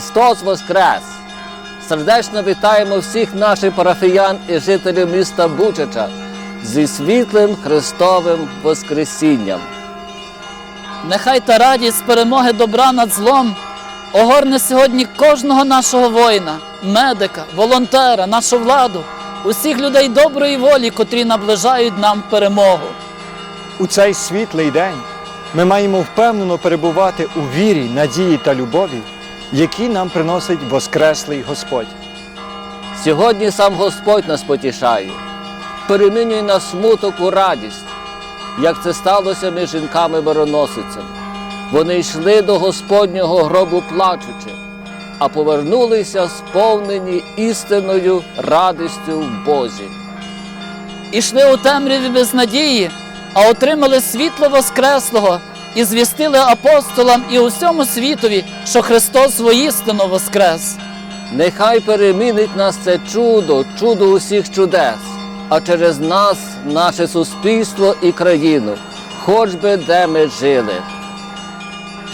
Христос Воскрес! Сердечно вітаємо всіх наших парафіян і жителів міста Бучача зі світлим Христовим Воскресінням. Нехай та радість перемоги добра над злом огорне сьогодні кожного нашого воїна, медика, волонтера, нашу владу, усіх людей доброї волі, котрі наближають нам перемогу. У цей світлий день ми маємо впевнено перебувати у вірі, надії та любові, які нам приносить Воскреслий Господь. Сьогодні сам Господь нас потішає, перемінює на смуток у радість, як це сталося між жінками-мироносицями. Вони йшли до Господнього гробу плачучи, а повернулися сповнені істинною радістю в Бозі. Ішли у темряві без надії, а отримали світло Воскреслого і звістили апостолам і усьому світові, що Христос воістину воскрес. Нехай перемінить нас це чудо, чудо усіх чудес, а через нас наше суспільство і країну, хоч би де ми жили.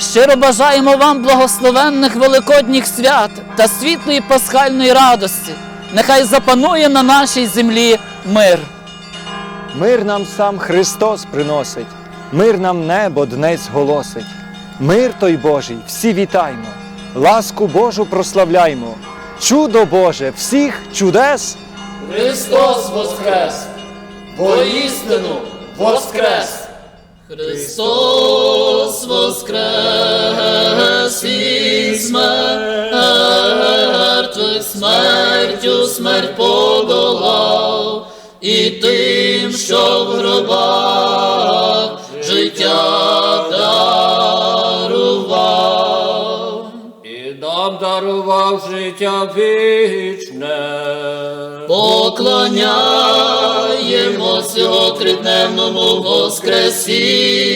Щиро бажаємо вам благословенних великодніх свят та світлої пасхальної радості. Нехай запанує на нашій землі мир. Мир нам сам Христос приносить, мир нам небо днець голосить. Мир той Божий, всі вітаймо, ласку Божу прославляймо, чудо Боже, всіх чудес. Христос воскрес! Воістину воскрес! Христос воскрес із мертвих смертю смерть подолав, і тим, що в гробах життя дарував. І нам дарував життя вічне. Поклоняємося тридневному Воскресінню.